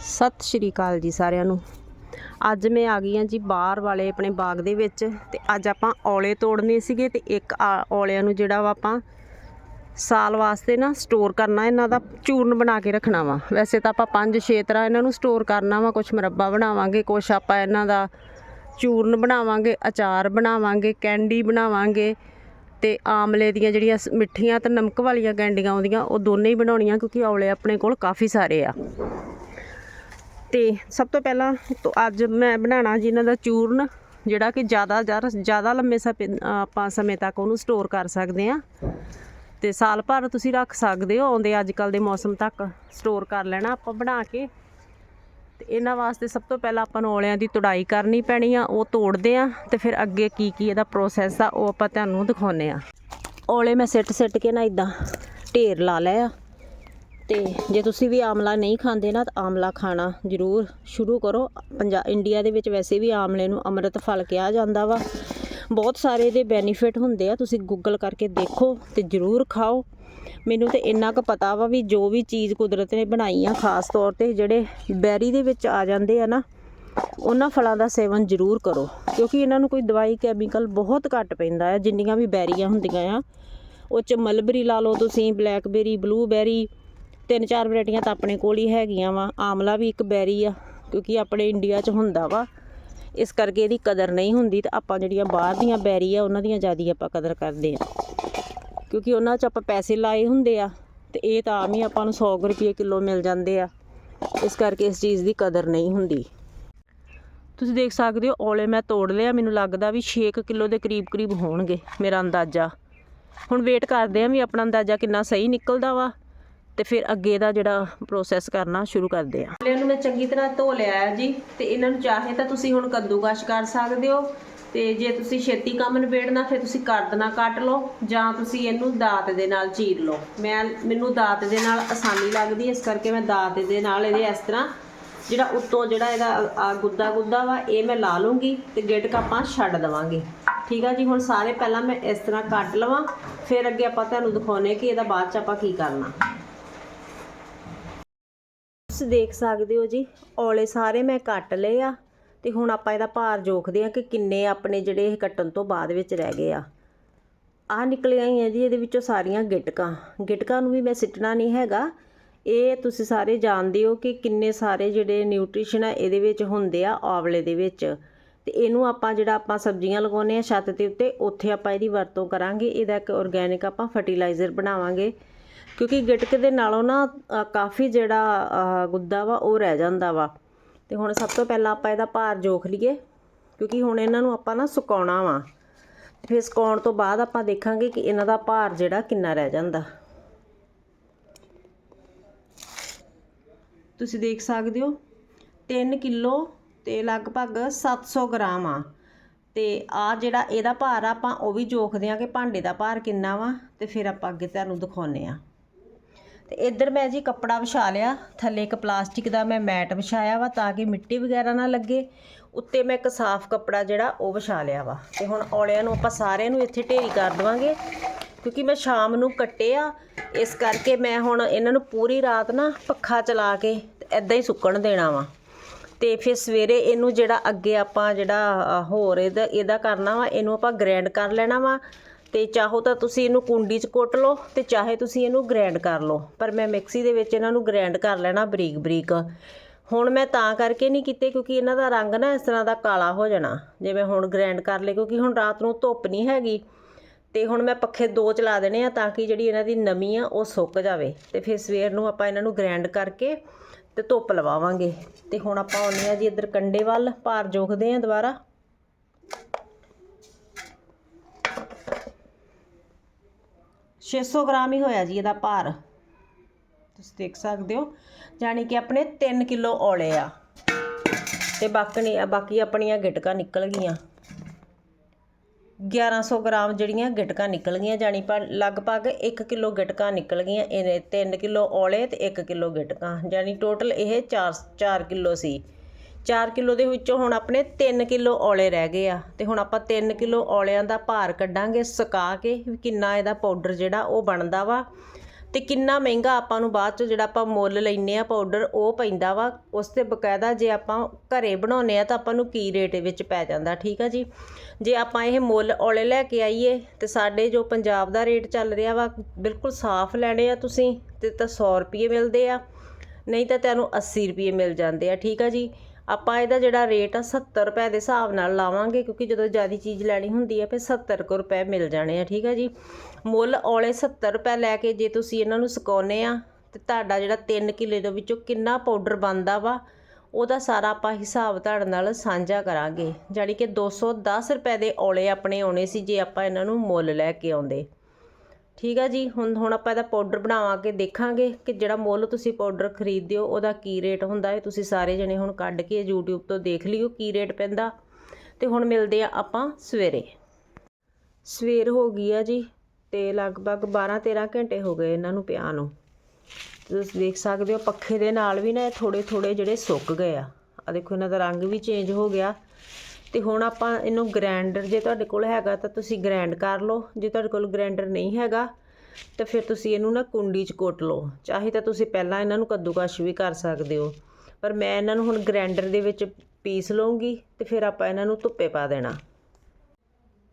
ਸਤਿ ਸ਼੍ਰੀ ਅਕਾਲ ਜੀ ਸਾਰਿਆਂ ਨੂੰ। ਅੱਜ ਮੈਂ ਆ ਗਈ ਹਾਂ ਜੀ ਬਾਹਰ ਵਾਲੇ ਆਪਣੇ ਬਾਗ ਦੇ ਵਿੱਚ ਤੇ ਅੱਜ ਆਪਾਂ ਔਲੇ ਤੋੜਨੇ ਸੀਗੇ ਤੇ ਇੱਕ ਆ- ਔਲਿਆਂ ਨੂੰ ਜਿਹੜਾ ਵਾ ਆਪਾਂ ਸਾਲ ਵਾਸਤੇ ਨਾ ਸਟੋਰ ਕਰਨਾ, ਇਹਨਾਂ ਦਾ ਚੂਰਨ ਬਣਾ ਕੇ ਰੱਖਣਾ ਵਾ। ਵੈਸੇ ਤਾਂ ਆਪਾਂ ਪੰਜ ਛੇ ਤਰ੍ਹਾਂ ਇਹਨਾਂ ਨੂੰ ਸਟੋਰ ਕਰਨਾ ਵਾ ਕੁਝ ਮੁਰੱਬਾ ਬਣਾਵਾਂਗੇ ਕੁਝ ਆਪਾਂ ਇਹਨਾਂ ਦਾ ਚੂਰਨ ਬਣਾਵਾਂਗੇ, ਅਚਾਰ ਬਣਾਵਾਂਗੇ, ਕੈਂਡੀ ਬਣਾਵਾਂਗੇ ਤੇ ਆਮਲੇ ਦੀਆਂ ਜਿਹੜੀਆਂ ਸ- ਮਿੱਠੀਆਂ ਤੇ ਨਮਕ ਵਾਲੀਆਂ ਕੈਂਡੀਆਂ ਆਉਂਦੀਆਂ, ਉਹ ਦੋਨੇ ਹੀ ਬਣਾਉਣੀਆਂ ਕਿਉਂਕਿ ਔਲੇ ਆਪਣੇ ਕੋਲ ਕਾਫੀ ਸਾਰੇ ਆ। ਤੇ ਸਭ ਤੋਂ ਪਹਿਲਾਂ ਅੱਜ ਮੈਂ ਬਣਾਉਣਾ ਜੀ ਇਹਨਾਂ ਦਾ ਚੂਰਨ, ਜਿਹੜਾ ਕਿ ਜ਼ਿਆਦਾ ਜ਼ਿਆਦਾ ਜ਼ਿਆਦਾ ਲੰਮੇ ਸਮੇਂ ਆਪਾਂ ਸਮੇਂ ਤੱਕ ਉਹਨੂੰ ਸਟੋਰ ਕਰ ਸਕਦੇ ਆ ਤੇ ਸਾਲ ਭਰ ਤੁਸੀਂ ਰੱਖ ਸਕਦੇ ਹੋ, ਆਉਂਦੇ ਅੱਜ ਕੱਲ ਦੇ ਮੌਸਮ ਤੱਕ ਸਟੋਰ ਕਰ ਲੈਣਾ ਆਪਾਂ ਬਣਾ ਕੇ। ਤੇ ਇਹਨਾਂ ਵਾਸਤੇ ਸਭ ਤੋਂ ਪਹਿਲਾਂ ਆਪਾਂ ਨੂੰ ਔਲਿਆਂ ਦੀ ਤੁੜਾਈ ਕਰਨੀ ਪੈਣੀ ਆ, ਉਹ ਤੋੜਦੇ ਆ ਤੇ ਫਿਰ ਅੱਗੇ ਕੀ ਕੀ ਇਹਦਾ ਪ੍ਰੋਸੈਸ ਆ, ਉਹ ਆਪਾਂ ਤੁਹਾਨੂੰ ਦਿਖਾਉਨੇ ਆ ਔਲੇ ਮੈਂ ਸਿੱਟ ਸਿੱਟ ਕੇ ਨਾ ਇਦਾਂ ਢੇਰ ਲਾ ਲਿਆ ਤੇ ਜੇ ਤੁਸੀਂ ਵੀ ਆਮਲਾ ਨਹੀਂ ਖਾਂਦੇ ਨਾ, ਤਾਂ ਆਮਲਾ ਖਾਣਾ ਜ਼ਰੂਰ ਸ਼ੁਰੂ ਕਰੋ। ਪੰਜਾ, ਇੰਡੀਆ ਦੇ ਵਿੱਚ ਵੈਸੇ ਵੀ ਆਮਲੇ ਨੂੰ ਅੰਮ੍ਰਿਤ ਫਲ ਕਿਹਾ ਜਾਂਦਾ ਵਾ। ਬਹੁਤ ਸਾਰੇ ਇਹਦੇ ਬੈਨੀਫਿਟ ਹੁੰਦੇ ਆ, ਤੁਸੀਂ ਗੂਗਲ ਕਰਕੇ ਦੇਖੋ ਤੇ ਜ਼ਰੂਰ ਖਾਓ। ਮੈਨੂੰ ਤੇ ਇੰਨਾ ਕੁ ਪਤਾ ਵਾ ਵੀ ਜੋ ਵੀ ਚੀਜ਼ ਕੁਦਰਤ ਨੇ ਬਣਾਈ ਆ, ਖਾਸ ਤੌਰ ਤੇ ਜਿਹੜੇ ਬੈਰੀ ਦੇ ਵਿੱਚ ਆ ਜਾਂਦੇ ਆ ਨਾ, ਉਹਨਾਂ ਫਲਾਂ ਦਾ ਸੇਵਨ ਜ਼ਰੂਰ ਕਰੋ। ਕਿਉਂਕਿ ਇਹਨਾਂ ਨੂੰ ਕੋਈ ਦਵਾਈ, ਕੈਮੀਕਲ ਬਹੁਤ ਘੱਟ ਪੈਂਦਾ ਹੈ ਜਿੰਨੀਆਂ ਵੀ ਬੈਰੀਆਂ ਹੁੰਦੀਆਂ ਆ। ਉਹ ਚ ਮਲਬਰੀ ਲਾ ਲਓ ਤੁਸੀਂ, ਬਲੈਕਬੇਰੀ, ਬਲੂਬੈਰੀ ਤਿੰਨ ਚਾਰ ਵੈਰਾਈਟੀਆਂ ਤਾਂ ਆਪਣੇ ਕੋਲ ਹੀ ਹੈਗੀਆਂ ਵਾ। ਆਮਲਾ ਵੀ ਇੱਕ ਬੈਰੀ ਆ, ਕਿਉਂਕਿ ਆਪਣੇ ਇੰਡੀਆ 'ਚ ਹੁੰਦਾ ਵਾ। ਇਸ ਕਰਕੇ ਇਹਦੀ ਕਦਰ ਨਹੀਂ ਹੁੰਦੀ ਤਾਂ ਆਪਾਂ ਜਿਹੜੀਆਂ ਬਾਹਰ ਦੀਆਂ ਬੈਰੀ ਆ, ਉਹਨਾਂ ਦੀਆਂ ਜ਼ਿਆਦਾ ਆਪਾਂ ਕਦਰ ਕਰਦੇ ਆ। ਕਿਉਂਕਿ ਉਹਨਾਂ 'ਚ ਆਪਾਂ ਪੈਸੇ ਲਾਏ ਹੁੰਦੇ ਆ ਤੇ ਇਹ ਤਾਂ ਆਮ ਹੀ ਆਪਾਂ ਨੂੰ 100 ਰੁਪਏ ਕਿਲੋ ਮਿਲ ਜਾਂਦੇ ਆ। ਇਸ ਕਰਕੇ ਇਸ ਚੀਜ਼ ਦੀ ਕਦਰ ਨਹੀਂ ਹੁੰਦੀ। ਤੁਸੀਂ ਦੇਖ ਸਕਦੇ ਹੋ, ਔਲੇ ਮੈਂ ਤੋੜ ਲਿਆ। ਮੈਨੂੰ ਲੱਗਦਾ ਵੀ 6 ਕਿਲੋ ਦੇ ਕਰੀਬ ਕਰੀਬ ਹੋਣਗੇ ਮੇਰਾ ਅੰਦਾਜ਼ਾ। ਹੁਣ ਵੇਟ ਕਰਦੇ ਆ ਵੀ ਆਪਣਾ ਅੰਦਾਜ਼ਾ ਕਿੰਨਾ ਸਹੀ ਨਿਕਲਦਾ ਵਾ। ਤੇ ਫਿਰ ਅੱਗੇ ਦਾ ਜਿਹੜਾ ਪ੍ਰੋਸੈਸ ਕਰਨਾ ਸ਼ੁਰੂ ਕਰਦੇ ਆ ਔਲੇ ਨੂੰ ਮੈਂ ਚੰਗੀ ਤਰ੍ਹਾਂ ਧੋ ਲਿਆ ਹੈ ਜੀ, ਤੇ ਇਹਨਾਂ ਨੂੰ ਚਾਹੇ ਤਾਂ ਤੁਸੀਂ ਹੁਣ ਕੱਦੂਕਸ਼ ਕਰ ਸਕਦੇ ਹੋ, ਤੇ ਜੇ ਤੁਸੀਂ ਛੇਤੀ ਕੰਮ ਨਿਬੇੜਨਾ, ਫਿਰ ਤੁਸੀਂ ਕਰਦਨਾ ਕੱਟ ਲਓ, ਜਾਂ ਤੁਸੀਂ ਇਹਨੂੰ ਦਾਤ ਦੇ ਨਾਲ ਚੀਰ ਲਓ। ਮੈਂ, ਮੈਨੂੰ ਦਾਤ ਦੇ ਨਾਲ ਆਸਾਨੀ ਲੱਗਦੀ, ਇਸ ਕਰਕੇ ਮੈਂ ਦਾਤ ਦੇ ਨਾਲ ਇਹਦੇ ਇਸ ਤਰ੍ਹਾਂ, ਜਿਹੜਾ ਉੱਤੋਂ ਜਿਹੜਾ ਇਹਦਾ ਆ ਗੁੱਦਾ ਗੁੱਦਾ ਵਾ, ਇਹ ਮੈਂ ਲਾ ਲੂੰਗੀ ਤੇ ਗਿਟਕ ਆਪਾਂ ਛੱਡ ਦਵਾਂਗੇ। ਠੀਕ ਆ ਜੀ, ਹੁਣ ਸਾਰੇ ਪਹਿਲਾਂ ਮੈਂ ਇਸ ਤਰ੍ਹਾਂ ਕੱਟ ਲਵਾਂ, ਫਿਰ ਅੱਗੇ ਆਪਾਂ ਤੁਹਾਨੂੰ ਦਿਖਾਉਨੇ ਕਿ ਇਹਦਾ ਬਾਅਦ ਚ ਆਪਾਂ ਕੀ ਕਰਨਾ। ਤੁਸੀਂ ਦੇਖ ਸਕਦੇ ਹੋ ਜੀ, ਔਲੇ ਸਾਰੇ ਮੈਂ ਕੱਟ ਲਏ ਆ ਤੇ ਹੁਣ ਆਪਾਂ ਇਹਦਾ ਭਾਰ ਜੋਖਦੇ ਆ ਕਿ ਕਿੰਨੇ ਆਪਣੇ ਜਿਹੜੇ ਇਹ ਕੱਟਣ ਤੋਂ ਬਾਅਦ ਵਿੱਚ ਰਹਿ ਗਏ ਆ। ਆ ਨਿਕਲੀਆਂ ਹੀ ਆ ਜੀ, ਇਹਦੇ ਵਿੱਚੋਂ ਸਾਰੀਆਂ ਗਿਟਕਾਂ। ਗਿਟਕਾਂ ਨੂੰ ਵੀ ਮੈਂ ਸਿੱਟਣਾ ਨਹੀਂ ਹੈਗਾ। ਇਹ ਤੁਸੀਂ ਸਾਰੇ ਜਾਣਦੇ ਹੋ ਕਿ ਕਿੰਨੇ ਸਾਰੇ ਜਿਹੜੇ ਨਿਊਟ੍ਰੀਸ਼ਨ ਆ ਇਹਦੇ ਵਿੱਚ ਹੁੰਦੇ ਆ ਆਵਲੇ ਦੇ ਵਿੱਚ। ਤੇ ਇਹਨੂੰ ਆਪਾਂ ਜਿਹੜਾ ਆਪਾਂ ਸਬਜ਼ੀਆਂ ਲਗਾਉਂਦੇ ਆ ਛੱਤ ਦੇ ਉੱਤੇ, ਉੱਥੇ ਆਪਾਂ ਇਹਦੀ ਵਰਤੋਂ ਕਰਾਂਗੇ। ਇਹਦਾ ਇੱਕ ਆਰਗੈਨਿਕ ਆਪਾਂ ਫਰਟੀਲਾਈਜ਼ਰ ਬਣਾਵਾਂਗੇ। ਕਿਉਂਕਿ ਗਿਟਕ ਦੇ ਨਾਲੋਂ ਨਾ ਕਾਫੀ ਜਿਹੜਾ ਗੁੱਦਾ ਵਾ, ਉਹ ਰਹਿ ਜਾਂਦਾ ਵਾ। ਤੇ ਹੁਣ ਸਭ ਤੋਂ ਪਹਿਲਾਂ ਆਪਾਂ ਇਹਦਾ ਭਾਰ ਜੋਖ ਲਈਏ, ਕਿਉਂਕਿ ਹੁਣ ਇਹਨਾਂ ਨੂੰ ਆਪਾਂ ਨਾ ਸੁਕਾਉਣਾ ਵਾ। ਫਿਰ ਸੁਕਾਉਣ ਤੋਂ ਬਾਅਦ ਆਪਾਂ ਦੇਖਾਂਗੇ ਕਿ ਇਹਨਾਂ ਦਾ ਭਾਰ ਜਿਹੜਾ ਕਿੰਨਾ ਰਹਿ ਜਾਂਦਾ। ਤੁਸੀਂ ਦੇਖ ਸਕਦੇ ਹੋ 3 ਕਿਲੋ ਤੇ ਲਗਭਗ 700 ਗ੍ਰਾਮ ਆ। ਤੇ ਆ ਜਿਹੜਾ ਇਹਦਾ ਭਾਰ ਆ, ਆਪਾਂ ਉਹ ਵੀ ਜੋਖਦੇ ਆ ਕਿ ਭਾਂਡੇ ਦਾ ਭਾਰ ਕਿੰਨਾ ਵਾ, ਤੇ ਫਿਰ ਆਪਾਂ ਅੱਗੇ ਤੁਹਾਨੂੰ ਦਿਖਾਉਨੇ ਆ। ਤੇ ਇੱਧਰ ਮੈਂ ਜੀ ਕੱਪੜਾ ਵਿਛਾ ਲਿਆ। ਥੱਲੇ ਇੱਕ ਪਲਾਸਟਿਕ ਦਾ ਮੈਂ ਮੈਟ ਵਿਛਾਇਆ ਵਾ ਤਾਂ ਕਿ ਮਿੱਟੀ ਵਗੈਰਾ ਨਾ ਲੱਗੇ। ਉੱਤੇ ਮੈਂ ਇੱਕ ਸਾਫ਼ ਕੱਪੜਾ ਜਿਹੜਾ ਉਹ ਵਿਛਾ ਲਿਆ ਵਾ। ਤੇ ਹੁਣ ਔਲਿਆਂ ਨੂੰ ਆਪਾਂ ਸਾਰਿਆਂ ਨੂੰ ਇੱਥੇ ਢੇਰੀ ਕਰ ਦੇਵਾਂਗੇ। ਕਿਉਂਕਿ ਮੈਂ ਸ਼ਾਮ ਨੂੰ ਕੱਟੇ ਆ। ਇਸ ਕਰਕੇ ਮੈਂ ਹੁਣ ਇਹਨਾਂ ਨੂੰ ਪੂਰੀ ਰਾਤ ਨਾ ਪੱਖਾ ਚਲਾ ਕੇ ਐਦਾਂ ਹੀ ਸੁੱਕਣ ਦੇਣਾ ਵਾ। ਤੇ ਫਿਰ ਸਵੇਰੇ ਇਹਨੂੰ ਜਿਹੜਾ ਅੱਗੇ ਆਪਾਂ ਜਿਹੜਾ ਹੋਰ ਇਹਦਾ ਇਹਦਾ ਕਰਨਾ ਵਾ, ਇਹਨੂੰ ਆਪਾਂ ਗ੍ਰੈਂਡ ਕਰ ਲੈਣਾ ਵਾ। ਤੇ ਚਾਹੋ ਤਾਂ ਤੁਸੀਂ ਇਹਨੂੰ ਕੁੰਡੀ 'ਚ ਕੁੱਟ ਲਓ ਤੇ ਚਾਹੇ ਤੁਸੀਂ ਇਹਨੂੰ ਗ੍ਰੈਂਡ ਕਰ ਲਓ। ਪਰ ਮੈਂ ਮਿਕਸੀ ਦੇ ਵਿੱਚ ਇਹਨਾਂ ਨੂੰ ਗ੍ਰੈਂਡ ਕਰ ਲੈਣਾ ਬਰੀਕ ਬਰੀਕ। ਹੁਣ ਮੈਂ ਤਾਂ ਕਰਕੇ ਨਹੀਂ ਕੀਤੇ ਕਿਉਂਕਿ ਇਹਨਾਂ ਦਾ ਰੰਗ ਨਾ ਇਸ ਤਰ੍ਹਾਂ ਦਾ ਕਾਲਾ ਹੋ ਜਾਣਾ। ਜਿਵੇਂ ਹੁਣ ਗ੍ਰੈਂਡ ਕਰ ਲਏ ਕਿਉਂਕਿ ਹੁਣ ਰਾਤ ਨੂੰ ਧੁੱਪ ਨਹੀਂ ਹੈਗੀ ਤੇ ਹੁਣ ਮੈਂ ਪੱਖੇ ਦੋ ਚਲਾ ਦੇਣੇ ਆ ਤਾਂ ਕਿ ਜਿਹੜੀ ਇਹਨਾਂ ਦੀ ਨਮੀ ਆ ਉਹ ਸੁੱਕ ਜਾਵੇ। ਤੇ ਫਿਰ ਸਵੇਰ ਨੂੰ ਆਪਾਂ ਇਹਨਾਂ ਨੂੰ ਗ੍ਰੈਂਡ ਕਰਕੇ ਤੇ ਧੁੱਪ ਲਵਾਵਾਂਗੇ। ਤੇ ਹੁਣ ਆਪਾਂ ਆਉਂਦੇ ਆ ਜੀ ਇੱਧਰ ਕੰਡੇ ਵੱਲ। ਭਾਰ ਜੋਖਦੇ ਆ ਦੁਬਾਰਾ। ਛੇ ਸੌ ਗ੍ਰਾਮ ਹੀ ਹੋਇਆ ਜੀ ਇਹਦਾ ਭਾਰ। ਤੁਸੀਂ ਦੇਖ ਸਕਦੇ ਹੋ ਜਾਣੀ ਕਿ ਆਪਣੇ 3 ਕਿਲੋ ਔਲੇ ਆ। ਤੇ ਬਾਕੀ ਬਾਕੀ ਆਪਣੀਆਂ ਗਿਟਕਾਂ ਨਿਕਲ ਗਈਆਂ। 1100 ਗ੍ਰਾਮ ਜਿਹੜੀਆਂ ਗਿਟਕਾਂ ਨਿਕਲ ਗਈਆਂ ਜਾਣੀ ਪਰ ਲਗਭਗ 1 ਕਿਲੋ ਗਿਟਕਾਂ ਨਿਕਲ ਗਈਆਂ ਇਹਨੇ। 3 ਕਿਲੋ ਔਲੇ ਤੇ 1 ਕਿਲੋ ਗਿਟਕਾਂ ਜਾਣੀ ਟੋਟਲ ਇਹ 4 4 ਕਿਲੋ ਸੀ। 4 ਕਿਲੋ ਦੇ ਵਿੱਚੋਂ ਹੁਣ ਆਪਣੇ 3 ਕਿਲੋ ਔਲੇ ਰਹਿ ਗਏ ਆ। ਤੇ ਹੁਣ ਆਪਾਂ 3 ਕਿਲੋ ਔਲਿਆਂ ਦਾ ਭਾਰ ਕੱਢਾਂਗੇ, ਸੁਕਾ ਕੇ ਵੀ ਕਿੰਨਾ ਇਹਦਾ ਪਾਊਡਰ ਜਿਹੜਾ ਉਹ ਬਣਦਾ ਵਾ। ਤੇ ਕਿੰਨਾ ਮਹਿੰਗਾ ਆਪਾਂ ਨੂੰ ਬਾਅਦ ਚ ਜਿਹੜਾ ਆਪਾਂ ਮੁੱਲ ਲੈਨੇ ਆ ਪਾਊਡਰ ਉਹ ਪੈਂਦਾ ਵਾ। ਉਸ ਤੇ ਬਕਾਇਦਾ ਜੇ ਆਪਾਂ ਘਰੇ ਬਣਾਉਨੇ ਆ ਤਾਂ ਆਪਾਂ ਨੂੰ ਕੀ ਰੇਟ ਵਿੱਚ ਪੈ ਜਾਂਦਾ, ਠੀਕ ਆ ਜੀ? ਜੇ ਆਪਾਂ ਇਹ ਮੁੱਲ ਔਲੇ ਲੈ ਕੇ ਆਈਏ ਤੇ ਸਾਡੇ ਜੋ ਪੰਜਾਬ ਦਾ ਰੇਟ ਚੱਲ ਰਿਹਾ ਵਾ, ਬਿਲਕੁਲ ਸਾਫ਼ ਲੈਣੇ ਆ ਤੁਸੀਂ ਤੇ ਤਾਂ 100 ਰੁਪਏ ਮਿਲਦੇ ਆ। ਨਹੀਂ ਤਾਂ ਤੁਹਾਨੂੰ 80 ਰੁਪਏ ਮਿਲ ਜਾਂਦੇ ਆ, ਠੀਕ ਆ ਜੀ? ਆਪਾਂ ਇਹਦਾ ਜਿਹੜਾ ਰੇਟ ਆ 70 ਰੁਪਏ ਦੇ ਹਿਸਾਬ ਨਾਲ ਲਾਵਾਂਗੇ, ਕਿਉਂਕਿ ਜਦੋਂ ਜ਼ਿਆਦਾ ਚੀਜ਼ ਲੈਣੀ ਹੁੰਦੀ ਹੈ, ਫਿਰ 70 ਕੁ ਰੁਪਏ ਮਿਲ ਜਾਣੇ ਆ, ਠੀਕ ਆ ਜੀ? ਮੁੱਲ ਔਲੇ 70 ਰੁਪਏ ਲੈ ਕੇ ਜੇ ਤੁਸੀਂ ਇਹਨਾਂ ਨੂੰ ਸੁਕਾਉਨੇ ਆ, ਤੇ ਤੁਹਾਡਾ ਜਿਹੜਾ 3 ਕਿੱਲੇ ਦੇ ਵਿੱਚੋਂ ਕਿੰਨਾ ਪਾਊਡਰ ਬਣਦਾ ਵਾ, ਉਹਦਾ ਸਾਰਾ ਆਪਾਂ ਹਿਸਾਬ ਤੁਹਾਡੇ ਨਾਲ ਸਾਂਝਾ ਕਰਾਂਗੇ। ਜਾਣੀ ਕਿ 210 ਰੁਪਏ ਦੇ ਔਲੇ ਆਪਣੇ ਆਉਣੇ ਸੀ, ਜੇ ਆਪਾਂ ਇਹਨਾਂ ਨੂੰ ਮੁੱਲ ਲੈ ਕੇ ਆਉਂਦੇ। ਠੀਕ ਆ ਜੀ, ਹੁਣ ਹੁਣ ਆਪਾਂ ਇਹਦਾ ਪਾਊਡਰ ਬਣਾਵਾਂਗੇ ਦੇਖਾਂਗੇ ਕਿ ਜਿਹੜਾ ਮੁੱਲ ਤੁਸੀਂ ਪਾਊਡਰ ਖਰੀਦਦੇ ਹੋ, ਉਹਦਾ ਕੀ ਰੇਟ ਹੁੰਦਾ ਹੈ। ਤੁਸੀਂ ਸਾਰੇ ਜਣੇ ਹੁਣ ਕੱਢ ਕੇ YouTube ਤੋਂ ਦੇਖ ਲਿਓ ਕੀ ਰੇਟ ਪੈਂਦਾ। ਤੇ ਹੁਣ ਮਿਲਦੇ ਆ ਆਪਾਂ ਸਵੇਰੇ। ਸਵੇਰ ਹੋ ਗਈ ਆ ਜੀ ਤੇ ਲਗਭਗ 12 13 ਘੰਟੇ ਹੋ ਗਏ ਇਹਨਾਂ ਨੂੰ ਪਿਆ ਨੂੰ। ਤੁਸੀਂ ਦੇਖ ਸਕਦੇ ਹੋ ਪੱਖੇ ਦੇ ਨਾਲ ਵੀ ਨਾ ਇਹ ਥੋੜੇ ਥੋੜੇ ਜਿਹੜੇ ਸੁੱਕ ਗਏ ਆ। ਆ ਦੇਖੋ ਇਹਨਾਂ ਦਾ ਰੰਗ ਵੀ ਚੇਂਜ ਹੋ ਗਿਆ। ਤੇ ਹੁਣ ਆਪਾਂ ਇਹਨੂੰ ਗ੍ਰਾਈਂਡਰ ਜੇ ਤੁਹਾਡੇ ਕੋਲ ਹੈਗਾ ਤਾਂ ਤੁਸੀਂ ਗ੍ਰਾਈਂਡ ਕਰ ਲਓ। ਜੇ ਤੁਹਾਡੇ ਕੋਲ ਗ੍ਰਾਈਂਡਰ ਨਹੀਂ ਹੈਗਾ ਤਾਂ ਫਿਰ ਤੁਸੀਂ ਇਹਨੂੰ ਨਾ ਕੁੰਡੀ 'ਚ ਕੁੱਟ ਲਓ। ਚਾਹੇ ਤਾਂ ਤੁਸੀਂ ਪਹਿਲਾਂ ਇਹਨਾਂ ਨੂੰ ਕੱਦੂਕਸ਼ ਵੀ ਕਰ ਸਕਦੇ ਹੋ, ਪਰ ਮੈਂ ਇਹਨਾਂ ਨੂੰ ਹੁਣ ਗ੍ਰਾਈਂਡਰ ਦੇ ਵਿੱਚ ਪੀਸ ਲਵਾਂਗੀ ਤੇ ਫਿਰ ਆਪਾਂ ਇਹਨਾਂ ਨੂੰ ਧੁੱਪੇ ਪਾ ਦੇਣਾ।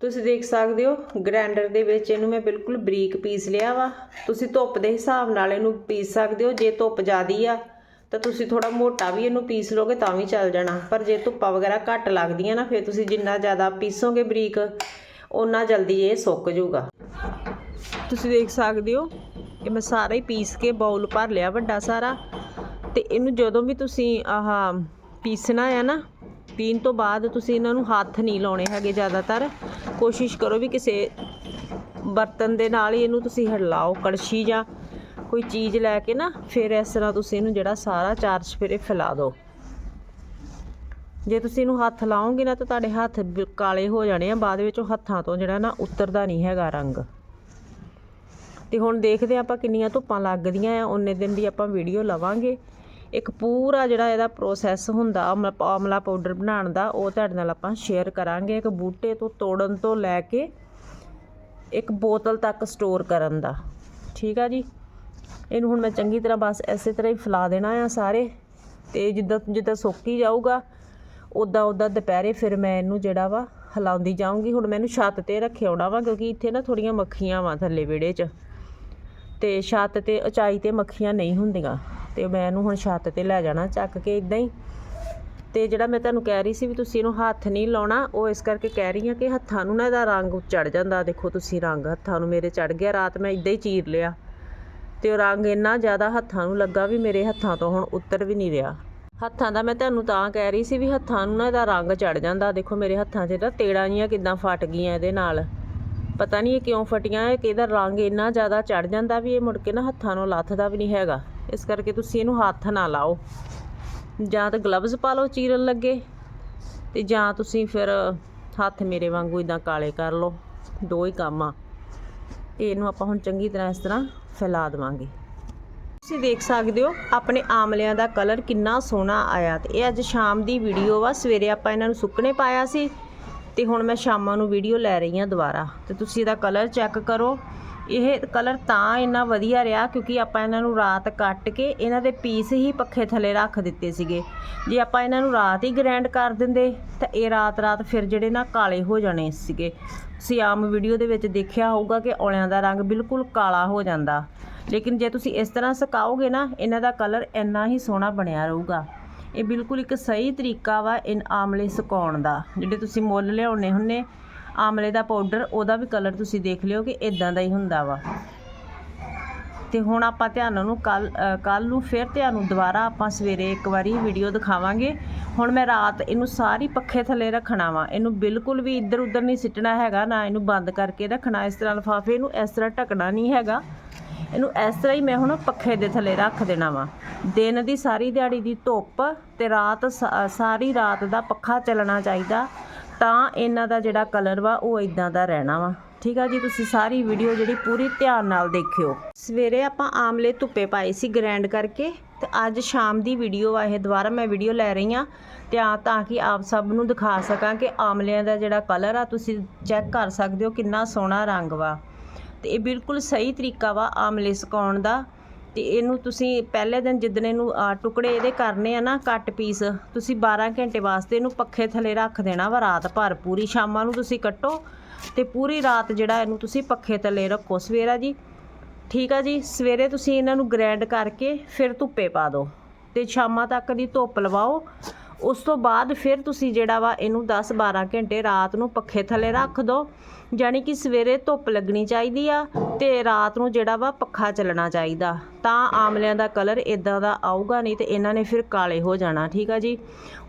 ਤੁਸੀਂ ਦੇਖ ਸਕਦੇ ਹੋ ਗ੍ਰਾਈਂਡਰ ਦੇ ਵਿੱਚ ਇਹਨੂੰ ਮੈਂ ਬਿਲਕੁਲ ਬਰੀਕ ਪੀਸ ਲਿਆ ਵਾ। ਤੁਸੀਂ ਧੁੱਪ ਦੇ ਹਿਸਾਬ ਨਾਲ ਇਹਨੂੰ ਪੀਸ ਸਕਦੇ ਹੋ, ਜੇ ਧੁੱਪ ਜ਼ਿਆਦੀ ਆ ਤਾਂ ਤੁਸੀਂ ਥੋੜਾ ਮੋਟਾ ਵੀ ਇਹਨੂੰ ਪੀਸ ਲੋਗੇ ਤਾਂ ਵੀ ਚੱਲ ਜਾਣਾ। ਪਰ ਜੇ ਧੁੱਪਾ ਵਗੈਰਾ ਘੱਟ ਲੱਗਦੀਆਂ ਨਾ, ਫਿਰ ਤੁਸੀਂ ਜਿੰਨਾ ਜ਼ਿਆਦਾ ਪੀਸੋਗੇ ਬਰੀਕ, ਓਨਾ ਜਲਦੀ ਇਹ ਸੁੱਕ ਜਾਊਗਾ। ਤੁਸੀਂ ਦੇਖ ਸਕਦੇ ਹੋ, ਇਹ ਮੈਂ ਸਾਰਾ ਹੀ ਪੀਸ ਕੇ ਬਾਉਲ ਭਰ ਲਿਆ ਵੱਡਾ ਸਾਰਾ। ਤੇ ਇਹਨੂੰ ਜਦੋਂ ਵੀ ਤੁਸੀਂ ਆਹ ਪੀਸਣਾ ਆ ਨਾ, ਪੀਣ ਤੋਂ ਬਾਅਦ ਤੁਸੀਂ ਇਹਨਾਂ ਨੂੰ ਹੱਥ ਨਹੀਂ ਲਾਉਣੇ ਹੈਗੇ ਜ਼ਿਆਦਾਤਰ। ਕੋਸ਼ਿਸ਼ ਕਰੋ ਵੀ ਕਿਸੇ ਬਰਤਨ ਦੇ ਨਾਲ ਹੀ ਇਹਨੂੰ ਤੁਸੀਂ ਹਿਲਾਓ, ਕੜਛੀ ਜਾਂ ਕੋਈ ਚੀਜ਼ ਲੈ ਕੇ ਨਾ, ਫਿਰ ਇਸ ਤਰ੍ਹਾਂ ਤੁਸੀਂ ਇਹਨੂੰ ਜਿਹੜਾ ਸਾਰਾ ਚਾਰ ਚਫੇਰੇ ਫੈਲਾ ਦਿਓ। ਜੇ ਤੁਸੀਂ ਇਹਨੂੰ ਹੱਥ ਲਾਓਗੇ ਨਾ, ਤਾਂ ਤੁਹਾਡੇ ਹੱਥ ਕਾਲੇ ਹੋ ਜਾਣੇ ਆ, ਬਾਅਦ ਵਿੱਚ ਉਹ ਹੱਥਾਂ ਤੋਂ ਜਿਹੜਾ ਨਾ ਉਤਰਦਾ ਨਹੀਂ ਹੈਗਾ ਰੰਗ। ਤੇ ਹੁਣ ਦੇਖਦੇ ਹਾਂ ਆਪਾਂ ਕਿੰਨੀਆਂ ਧੁੱਪਾਂ ਲੱਗਦੀਆਂ ਆ ਉਹਨੇ ਦਿਨ ਦੀ ਆਪਾਂ ਵੀਡੀਓ ਲਵਾਂਗੇ। ਇੱਕ ਪੂਰਾ ਜਿਹੜਾ ਇਹਦਾ ਪ੍ਰੋਸੈਸ ਹੁੰਦਾ ਆਮਲਾ ਪਾਊਡਰ ਬਣਾਉਣ ਦਾ, ਉਹ ਤੁਹਾਡੇ ਨਾਲ ਆਪਾਂ ਸ਼ੇਅਰ ਕਰਾਂਗੇ। ਇੱਕ ਬੂਟੇ ਤੋਂ ਤੋੜਨ ਤੋਂ ਲੈ ਕੇ ਇੱਕ ਬੋਤਲ ਤੱਕ ਸਟੋਰ ਕਰਨ ਦਾ। ਠੀਕ ਆ ਜੀ? ਇਹਨੂੰ ਹੁਣ ਮੈਂ ਚੰਗੀ ਤਰ੍ਹਾਂ ਬਸ ਐਸੇ ਤਰ੍ਹਾਂ ਹੀ ਫੈਲਾ ਦੇਣਾ ਆ ਸਾਰੇ। ਤੇ ਜਿੱਦਾਂ ਜਿੱਦਾਂ ਸੋਕੀ ਜਾਊਗਾ ਉਦਾਂ ਉਦਾਂ ਦੁਪਹਿਰੇ ਫਿਰ ਮੈਂ ਇਹਨੂੰ ਜਿਹੜਾ ਵਾ ਹਿਲਾਉਂਦੀ ਜਾਊਂਗੀ। ਹੁਣ ਮੈਨੂੰ ਛੱਤ ਤੇ ਰੱਖਿਆ ਹੋਣਾ ਵਾ, ਕਿਉਂਕਿ ਇੱਥੇ ਨਾ ਥੋੜੀਆਂ ਮੱਖੀਆਂ ਵਾ ਥੱਲੇ ਵਿਹੜੇ 'ਚ। ਤੇ ਛੱਤ ਤੇ ਉਚਾਈ ਤੇ ਮੱਖੀਆਂ ਨਹੀਂ ਹੁੰਦੀਆਂ। ਤੇ ਮੈਂ ਇਹਨੂੰ ਹੁਣ ਛੱਤ ਤੇ ਲੈ ਜਾਣਾ ਚੱਕ ਕੇ ਇਦਾਂ ਹੀ। ਤੇ ਜਿਹੜਾ ਮੈਂ ਤੁਹਾਨੂੰ ਕਹਿ ਰਹੀ ਸੀ ਵੀ ਤੁਸੀਂ ਇਹਨੂੰ ਹੱਥ ਨਹੀਂ ਲਾਉਣਾ, ਉਹ ਇਸ ਕਰਕੇ ਕਹਿ ਰਹੀ ਹਾਂ ਕਿ ਹੱਥਾਂ ਨੂੰ ਨਾ ਇਹਦਾ ਰੰਗ ਚੜ ਜਾਂਦਾ। ਦੇਖੋ ਤੁਸੀਂ ਰੰਗ ਹੱਥਾਂ ਨੂੰ ਮੇਰੇ ਚੜ ਗਿਆ, ਰਾਤ ਮੈਂ ਇਦਾਂ ਹੀ ਚੀਰ ਲਿਆ। ਤੇ ਉਹ ਰੰਗ ਇੰਨਾ ਜ਼ਿਆਦਾ ਹੱਥਾਂ ਨੂੰ ਲੱਗਾ ਵੀ ਮੇਰੇ ਹੱਥਾਂ ਤੋਂ ਹੁਣ ਉੱਤਰ ਵੀ ਨਹੀਂ ਰਿਹਾ। ਹੱਥਾਂ ਦਾ ਮੈਂ ਤੁਹਾਨੂੰ ਤਾਂ ਕਹਿ ਰਹੀ ਸੀ ਵੀ ਹੱਥਾਂ ਨੂੰ ਨਾ ਇਹਦਾ ਰੰਗ ਚੜ ਜਾਂਦਾ। ਦੇਖੋ ਮੇਰੇ ਹੱਥਾਂ 'ਚ ਤਾਂ ਤੇੜਾਂ ਜੀਆਂ ਕਿਦਾਂ ਫਟ ਗਈਆਂ ਇਹਦੇ ਨਾਲ। ਪਤਾ ਨਹੀਂ ਇਹ ਕਿਉਂ ਫਟੀਆਂ, ਇਹ ਕਿ ਇਹਦਾ ਰੰਗ ਇੰਨਾ ਜ਼ਿਆਦਾ ਚੜ ਜਾਂਦਾ ਵੀ ਇਹ ਮੁੜ ਕੇ ਨਾ ਹੱਥਾਂ ਨੂੰ ਲੱਥਦਾ ਵੀ ਨਹੀਂ ਹੈਗਾ। ਇਸ ਕਰਕੇ ਤੁਸੀਂ ਇਹਨੂੰ ਹੱਥ ਨਾ ਲਾਓ। ਜਾਂ ਤਾਂ ਗਲਵਜ਼ ਪਾ ਲਓ ਚੀਰਨ ਲੱਗੇ ਤੇ ਜਾਂ ਤੁਸੀਂ ਫਿਰ ਹੱਥ ਮੇਰੇ ਵਾਂਗੂ ਇਦਾਂ ਕਾਲੇ ਕਰ ਲਓ। ਦੋ ਹੀ ਕੰਮ ਆ। ਇਹਨੂੰ ਆਪਾਂ ਹੁਣ ਚੰਗੀ ਤਰ੍ਹਾਂ ਇਸ ਤਰ੍ਹਾਂ ਫੈਲਾ ਦੇਵਾਂਗੇ। ਤੁਸੀਂ ਦੇਖ ਸਕਦੇ ਹੋ, ਆਪਣੇ ਆਮਲਿਆਂ ਦਾ ਕਲਰ ਕਿੰਨਾ ਸੋਹਣਾ ਆਇਆ ਤੇ ਇਹ ਅੱਜ ਸ਼ਾਮ ਦੀ ਵੀਡੀਓ ਵਾ, ਸਵੇਰੇ ਆਪਾਂ ਇਹਨਾਂ ਨੂੰ ਸੁੱਕਣੇ ਪਾਇਆ ਸੀ ਤੇ ਹੁਣ ਮੈਂ ਸ਼ਾਮਾਂ ਨੂੰ ਵੀਡੀਓ ਲੈ ਰਹੀ ਹਾਂ ਦੁਬਾਰਾ। ਤੇ ਤੁਸੀਂ ਇਹਦਾ ਕਲਰ ਚੈੱਕ ਕਰੋ। ਇਹ ਕਲਰ ਤਾਂ ਇੰਨਾ ਵਧੀਆ ਰਿਹਾ ਕਿਉਂਕਿ ਆਪਾਂ ਇਹਨਾਂ ਨੂੰ ਰਾਤ ਕੱਟ ਕੇ ਇਹਨਾਂ ਦੇ ਪੀਸ ਹੀ ਪੱਖੇ ਥੱਲੇ ਰੱਖ ਦਿੱਤੇ ਸੀਗੇ। ਜੇ ਆਪਾਂ ਇਹਨਾਂ ਨੂੰ ਰਾਤ ਹੀ ਗ੍ਰੈਂਡ ਕਰ ਦਿੰਦੇ, ਤਾਂ ਇਹ ਰਾਤ ਰਾਤ ਫਿਰ ਜਿਹੜੇ ਨਾ ਕਾਲੇ ਹੋ ਜਾਣੇ ਸੀਗੇ। ਤੁਸੀਂ ਆਮ ਵੀਡੀਓ ਦੇ ਵਿੱਚ ਦੇਖਿਆ ਹੋਊਗਾ ਕਿ ਔਲਿਆਂ ਦਾ ਰੰਗ ਬਿਲਕੁਲ ਕਾਲਾ ਹੋ ਜਾਂਦਾ। ਲੇਕਿਨ ਜੇ ਤੁਸੀਂ ਇਸ ਤਰ੍ਹਾਂ ਸੁਕਾਓਗੇ ਨਾ, ਇਹਨਾਂ ਦਾ ਕਲਰ ਇੰਨਾ ਹੀ ਸੋਹਣਾ ਬਣਿਆ ਰਹੂਗਾ। ਇਹ ਬਿਲਕੁਲ ਇੱਕ ਸਹੀ ਤਰੀਕਾ ਵਾ ਇਨ ਆਮਲੇ ਸੁਕਾਉਣ ਦਾ। ਜਿਹੜੇ ਤੁਸੀਂ ਮੁੱਲ ਲਿਆਉਣੇ ਹੁੰਨੇ ਆਮਲੇ ਦਾ ਪਾਊਡਰ ਉਹਦਾ ਵੀ ਕਲਰ ਤੁਸੀਂ ਦੇਖ ਲਿਓ ਕਿ ਇਦਾਂ ਦਾ ਹੀ ਹੁੰਦਾ ਵਾ। ਤੇ ਹੁਣ ਆਪਾਂ ਧਿਆਨ ਨੂੰ ਕੱਲ ਕੱਲ ਨੂੰ ਫਿਰ ਧਿਆਨ ਨੂੰ ਦੁਬਾਰਾ ਆਪਾਂ ਸਵੇਰੇ ਇੱਕ ਵਾਰੀ ਵੀਡੀਓ ਦਿਖਾਵਾਂਗੇ। ਹੁਣ ਮੈਂ ਰਾਤ ਇਹਨੂੰ ਸਾਰੀ ਪੱਖੇ ਥੱਲੇ ਰੱਖਣਾ ਵਾ। ਇਹਨੂੰ ਬਿਲਕੁਲ ਵੀ ਇੱਧਰ ਉੱਧਰ ਨਹੀਂ ਸਿੱਟਣਾ ਹੈਗਾ, ਨਾ ਇਹਨੂੰ ਬੰਦ ਕਰਕੇ ਰੱਖਣਾ। ਇਸ ਤਰ੍ਹਾਂ ਲਿਫਾਫੇ ਨੂੰ ਇਸ ਤਰ੍ਹਾਂ ਢੱਕਣਾ ਨਹੀਂ ਹੈਗਾ। ਇਹਨੂੰ ਇਸ ਤਰ੍ਹਾਂ ਹੀ ਮੈਂ ਹੁਣ ਪੱਖੇ ਦੇ ਥੱਲੇ ਰੱਖ ਦੇਣਾ ਵਾ। ਦਿਨ ਦੀ ਸਾਰੀ ਦਿਹਾੜੀ ਦੀ ਧੁੱਪ ਤੇ ਰਾਤ ਸਾ- ਸਾਰੀ ਰਾਤ ਦਾ ਪੱਖਾ ਚੱਲਣਾ ਚਾਹੀਦਾ। ਤਾਂ ਇਹਨਾਂ ਦਾ ਜਿਹੜਾ ਕਲਰ ਵਾ ਉਹ ਇਦਾਂ ਦਾ ਰਹਿਣਾ ਵਾ। ਠੀਕ ਆ ਜੀ, ਤੁਸੀਂ ਸਾਰੀ ਵੀਡੀਓ ਜਿਹੜੀ ਪੂਰੀ ਧਿਆਨ ਨਾਲ ਦੇਖਿਓ। ਸਵੇਰੇ ਆਪਾਂ ਆਮਲੇ ਧੁੱਪੇ ਪਾਏ ਸੀ ਗ੍ਰਾਈਂਡ ਕਰਕੇ ਤੇ ਅੱਜ ਸ਼ਾਮ ਦੀ ਵੀਡੀਓ ਆ, ਇਹ ਦੁਬਾਰਾ ਮੈਂ ਵੀਡੀਓ ਲੈ ਰਹੀ ਆ ਤੇ ਆ ਤਾਂ ਕਿ ਆਪ ਸਭ ਨੂੰ ਦਿਖਾ ਸਕਾਂ ਕਿ ਆਮਲਿਆਂ ਦਾ ਜਿਹੜਾ ਕਲਰ ਆ, ਤੁਸੀਂ ਚੈੱਕ ਕਰ ਸਕਦੇ ਹੋ ਕਿੰਨਾ ਸੋਹਣਾ ਰੰਗ ਵਾ। ਤੇ ਇਹ ਬਿਲਕੁਲ ਸਹੀ ਤਰੀਕਾ ਵਾ ਆਮਲੇ ਸੁਕਾਉਣ ਦਾ। ਤੇ ਇਹਨੂੰ ਤੁਸੀਂ ਪਹਿਲੇ ਦਿਨ ਜਿੱਦਣ ਇਹਨੂੰ ਟੁਕੜੇ ਇਹਦੇ ਕਰਨੇ ਆ ਨਾ ਕੱਟ ਪੀਸ, ਤੁਸੀਂ 12 ਘੰਟੇ ਵਾਸਤੇ ਇਹਨੂੰ ਪੱਖੇ ਥੱਲੇ ਰੱਖ ਦੇਣਾ ਵਾ ਰਾਤ ਭਰ ਪੂਰੀ, ਸ਼ਾਮਾਂ ਨੂੰ ਤੁਸੀਂ ਕੱਟੋ ਤੇ ਪੂਰੀ ਰਾਤ ਜਿਹੜਾ ਇਹਨੂੰ ਤੁਸੀਂ ਪੱਖੇ ਥੱਲੇ ਰੱਖੋ। ਸਵੇਰਾ ਜੀ, ਠੀਕ ਆ ਜੀ? ਸਵੇਰੇ ਤੁਸੀਂ ਇਹਨਾਂ ਨੂੰ ਗ੍ਰੈਂਡ ਕਰਕੇ ਫਿਰ ਧੁੱਪੇ ਪਾ ਦਿਓ ਤੇ ਸ਼ਾਮਾਂ ਤੱਕ ਦੀ ਧੁੱਪ ਲਵਾਓ। ਉਸ ਤੋਂ ਬਾਅਦ ਫਿਰ ਤੁਸੀਂ ਜਿਹੜਾ ਵਾ ਇਹਨੂੰ 10 12 ਘੰਟੇ ਰਾਤ ਨੂੰ ਪੱਖੇ ਥੱਲੇ ਰੱਖ ਦਿਓ ਯਾਨੀ ਕਿ ਸਵੇਰੇ ਧੁੱਪ ਲੱਗਣੀ ਚਾਹੀਦੀ ਆ ਤੇ ਰਾਤ ਨੂੰ ਜਿਹੜਾ ਵਾ ਪੱਖਾ ਚੱਲਣਾ ਚਾਹੀਦਾ। ਤਾਂ ਆਮਲਿਆਂ ਦਾ ਕਲਰ ਇਦਾਂ ਦਾ ਆਊਗਾ, ਨਹੀਂ ਤੇ ਇਹਨਾਂ ਨੇ ਫਿਰ ਕਾਲੇ ਹੋ ਜਾਣਾ, ਠੀਕ ਆ ਜੀ?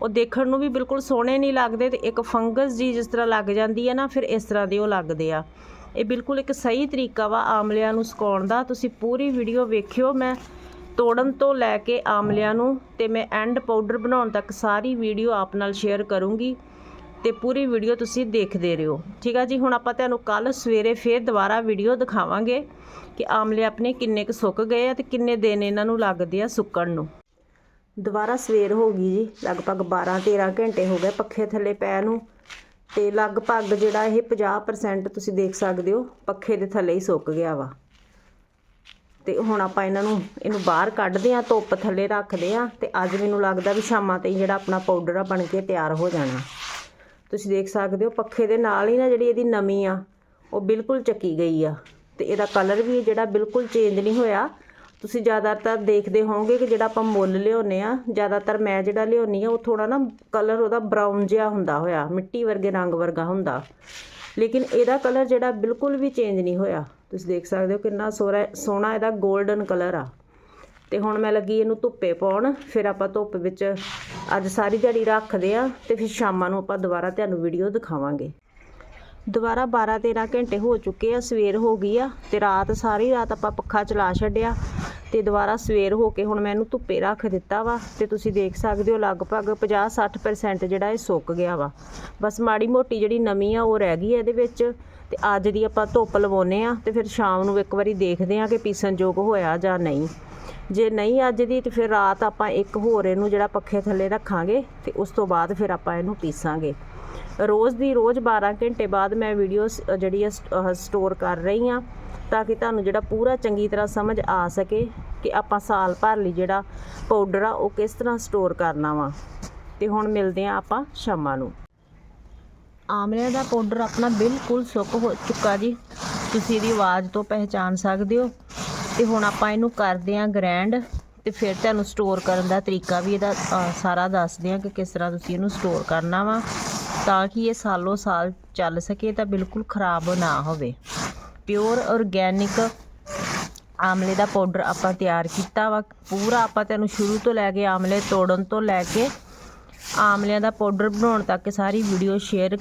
ਉਹ ਦੇਖਣ ਨੂੰ ਵੀ ਬਿਲਕੁਲ ਸੋਹਣੇ ਨਹੀਂ ਲੱਗਦੇ ਤੇ ਇੱਕ ਫੰਗਸ ਜੀ ਜਿਸ ਤਰ੍ਹਾਂ ਲੱਗ ਜਾਂਦੀ ਹੈ ਨਾ, ਫਿਰ ਇਸ ਤਰ੍ਹਾਂ ਦੇ ਉਹ ਲੱਗਦੇ ਆ। ਇਹ ਬਿਲਕੁਲ ਇੱਕ ਸਹੀ ਤਰੀਕਾ ਵਾ ਆਮਲਿਆਂ ਨੂੰ ਸੁਕਾਉਣ ਦਾ। ਤੁਸੀਂ ਪੂਰੀ ਵੀਡੀਓ ਵੇਖਿਓ, ਮੈਂ ਤੋੜਨ ਤੋਂ ਲੈ ਕੇ ਆਮਲਿਆਂ ਨੂੰ ਤੇ ਮੈਂ ਐਂਡ ਪਾਊਡਰ ਬਣਾਉਣ ਤੱਕ ਸਾਰੀ ਵੀਡੀਓ ਆਪ ਨਾਲ ਸ਼ੇਅਰ ਕਰੂੰਗੀ ਤੇ ਪੂਰੀ ਵੀਡੀਓ ਤੁਸੀਂ ਦੇਖਦੇ ਰਹੋ। ਠੀਕ ਆ ਜੀ? ਹੁਣ ਆਪਾਂ ਤੁਹਾਨੂੰ ਕੱਲ ਸਵੇਰੇ ਫੇਰ ਦੁਬਾਰਾ ਵੀਡੀਓ ਦਿਖਾਵਾਂਗੇ ਕਿ ਆਮਲੇ ਆਪਣੇ ਕਿੰਨੇ ਕੁ ਸੁੱਕ ਗਏ ਆ ਤੇ ਕਿੰਨੇ ਦਿਨ ਇਹਨਾਂ ਨੂੰ ਲੱਗਦੇ ਆ ਸੁੱਕਣ ਨੂੰ। ਦੁਬਾਰਾ ਸਵੇਰ ਹੋ ਗਈ ਜੀ, ਲਗਭਗ 12 13 ਘੰਟੇ ਹੋ ਗਏ ਪੱਖੇ ਥੱਲੇ ਪੈ ਨੂੰ ਤੇ ਲਗਭਗ ਜਿਹੜਾ ਇਹ 50% ਤੁਸੀਂ ਦੇਖ ਸਕਦੇ ਹੋ, ਪੱਖੇ ਦੇ ਥੱਲੇ ਹੀ ਸੁੱਕ ਗਿਆ ਵਾ। ਤੇ ਹੁਣ ਆਪਾਂ ਇਹਨਾਂ ਨੂੰ, ਇਹਨੂੰ ਬਾਹਰ ਕੱਢਦੇ ਆ ਧੁੱਪ ਥੱਲੇ ਰੱਖਦੇ ਆ ਤੇ ਅੱਜ ਮੈਨੂੰ ਲੱਗਦਾ ਵੀ ਸ਼ਾਮਾਂ ਤਾਈਂ ਜਿਹੜਾ ਆਪਣਾ ਪਾਊਡਰ ਆ ਬਣ ਕੇ ਤਿਆਰ ਹੋ ਜਾਣਾ। ਤੁਸੀਂ ਦੇਖ ਸਕਦੇ ਹੋ ਪੱਖੇ ਦੇ ਨਾਲ ਹੀ ਨਾ ਜਿਹੜੀ ਇਹਦੀ ਨਮੀ ਆ, ਉਹ ਬਿਲਕੁਲ ਚੱਕੀ ਗਈ ਆ ਤੇ ਇਹਦਾ ਕਲਰ ਵੀ ਜਿਹੜਾ ਬਿਲਕੁਲ ਚੇਂਜ ਨਹੀਂ ਹੋਇਆ। ਤੁਸੀਂ ਜ਼ਿਆਦਾਤਰ ਦੇਖਦੇ ਹੋਵੋਗੇ ਕਿ ਜਿਹੜਾ ਆਪਾਂ ਮੁੱਲ ਲਿਆਉਂਦੇ ਆ ਜ਼ਿਆਦਾਤਰ ਮੈਂ ਜਿਹੜਾ ਲਿਆਉਣੀ ਆ ਉਹ ਥੋੜਾ ਨਾ ਕਲਰ ਉਹਦਾ ਬਰਾਊਨ ਜਿਹਾ ਹੁੰਦਾ ਹੋਇਆ, ਮਿੱਟੀ ਵਰਗੇ ਰੰਗ ਵਰਗਾ ਹੁੰਦਾ। ਲੇਕਿਨ ਇਹਦਾ ਕਲਰ ਜਿਹੜਾ ਬਿਲਕੁਲ ਵੀ ਚੇਂਜ ਨਹੀਂ ਹੋਇਆ। ਤੁਸੀਂ ਦੇਖ ਸਕਦੇ ਹੋ ਕਿੰਨਾ ਸੋਹਣਾ ਸੋਹਣਾ ਇਹਦਾ 골ਡਨ ਕਲਰ ਆ। ਤੇ ਹੁਣ ਮੈਂ ਲੱਗੀ ਇਹਨੂੰ ਧੁੱਪੇ ਪਾਉਣ, ਫਿਰ ਆਪਾਂ ਧੁੱਪ ਵਿੱਚ ਅੱਜ ਸਾਰੀ ਦਿਹਾੜੀ ਰੱਖਦੇ ਆ ਤੇ ਫਿਰ ਸ਼ਾਮਾਂ ਨੂੰ ਆਪਾਂ ਦੁਬਾਰਾ ਤੁਹਾਨੂੰ ਵੀਡੀਓ ਦਿਖਾਵਾਂਗੇ। ਦੁਬਾਰਾ 12 13 ਘੰਟੇ ਹੋ ਚੁੱਕੇ ਆ, ਸਵੇਰ ਹੋ ਗਈ ਆ ਤੇ ਰਾਤ, ਸਾਰੀ ਰਾਤ ਆਪਾਂ ਪੱਖਾ ਚਲਾ ਛੱਡਿਆ ਤੇ ਦੁਬਾਰਾ ਸਵੇਰ ਹੋ ਕੇ ਹੁਣ ਮੈਂ ਇਹਨੂੰ ਧੁੱਪੇ ਰੱਖ ਦਿੱਤਾ ਵਾ ਤੇ ਤੁਸੀਂ ਦੇਖ ਸਕਦੇ ਹੋ ਲਗਭਗ 50 60% ਜਿਹੜਾ ਇਹ ਸੁੱਕ ਗਿਆ ਵਾ। ਬਸ ਮਾੜੀ ਮੋਟੀ ਜਿਹੜੀ ਨਮੀ ਆ ਉਹ ਰਹਿ ਗਈ ਇਹਦੇ ਵਿੱਚ ਤੇ ਅੱਜ ਦੀ ਆਪਾਂ ਧੁੱਪ ਲਵਾਉਨੇ ਆ ਤੇ ਫਿਰ ਸ਼ਾਮ ਨੂੰ ਇੱਕ ਵਾਰੀ ਦੇਖਦੇ ਆ ਕਿ ਪੀਸਣ ਯੋਗ ਹੋਇਆ ਜਾਂ ਨਹੀਂ। ਜੇ ਨਹੀਂ ਅੱਜ ਦੀ ਤੇ ਫਿਰ ਰਾਤ ਆਪਾਂ ਇੱਕ ਹੋਰ ਇਹਨੂੰ ਜਿਹੜਾ ਪੱਖੇ ਥੱਲੇ ਰੱਖਾਂਗੇ ਤੇ ਉਸ ਤੋਂ ਬਾਅਦ ਫਿਰ ਆਪਾਂ ਇਹਨੂੰ ਪੀਸਾਂਗੇ। ਰੋਜ਼ ਦੀ ਰੋਜ਼ 12 ਘੰਟੇ ਬਾਅਦ ਮੈਂ ਵੀਡੀਓ ਜਿਹੜੀ ਆ ਸਟ- ਸਟੋਰ ਕਰ ਰਹੀ ਆ ਤਾਂ ਕਿ ਤੁਹਾਨੂੰ ਜਿਹੜਾ ਪੂਰਾ ਚੰਗੀ ਤਰ੍ਹਾਂ ਸਮਝ ਆ ਸਕੇ ਕਿ ਆਪਾਂ ਸਾਲ ਭਰ ਲਈ ਜਿਹੜਾ ਪਾਊਡਰ ਆ, ਉਹ ਕਿਸ ਤਰ੍ਹਾਂ ਸਟੋਰ ਕਰਨਾ ਵਾ। ਤੇ ਹੁਣ ਮਿਲਦੇ ਆ ਆਪਾਂ ਸ਼ਾਮਾਂ ਨੂੰ। ਆਮਲਿਆਂ ਦਾ ਪਾਊਡਰ ਆਪਣਾ ਬਿਲਕੁਲ ਸੁੱਕ ਹੋ ਚੁੱਕਾ ਜੀ। ਤੁਸੀਂ ਇਹਦੀ ਆਵਾਜ਼ ਤੋਂ ਪਹਿਚਾਨ ਸਕਦੇ ਹੋ। ਤੇ ਹੁਣ ਆਪਾਂ ਇਹਨੂੰ ਕਰਦੇ ਆਂ ਗ੍ਰੈਂਡ ਤੇ ਫਿਰ ਤੁਹਾਨੂੰ ਸਟੋਰ ਕਰਨ ਦਾ ਤਰੀਕਾ ਵੀ ਇਹਦਾ ਸਾਰਾ ਦੱਸਦੇ ਆਂ ਕਿ ਕਿਸ ਤਰ੍ਹਾਂ ਤੁਸੀਂ ਇਹਨੂੰ ਸਟੋਰ ਕਰਨਾ ਵਾ। ਤਾਂ ਕਿ ਇਹ ਸਾਲੋ ਸਾਲ ਚੱਲ ਸਕੇ ਤਾਂ ਬਿਲਕੁਲ ਖਰਾਬ ਨਾ ਹੋਵੇ। ਪਿਓਰ ਆਰਗੈਨਿਕ ਆਮਲੇ ਦਾ ਪਾਊਡਰ ਆਪਾਂ ਤਿਆਰ ਕੀਤਾ ਵਾ। ਪੂਰਾ ਆਪਾਂ ਤੈਨੂੰ ਸ਼ੁਰੂ ਤੋਂ ਲੈ ਕੇ ਆਮਲੇ ਤੋੜਨ ਤੋਂ ਲੈ ਕੇ ਆਮਲਿਆਂ ਦਾ ਪਾਊਡਰ ਬਣਾਉਣ ਤੱਕ ਸਾਰੀ ਵੀਡੀਓ ਸ਼ੇਅਰ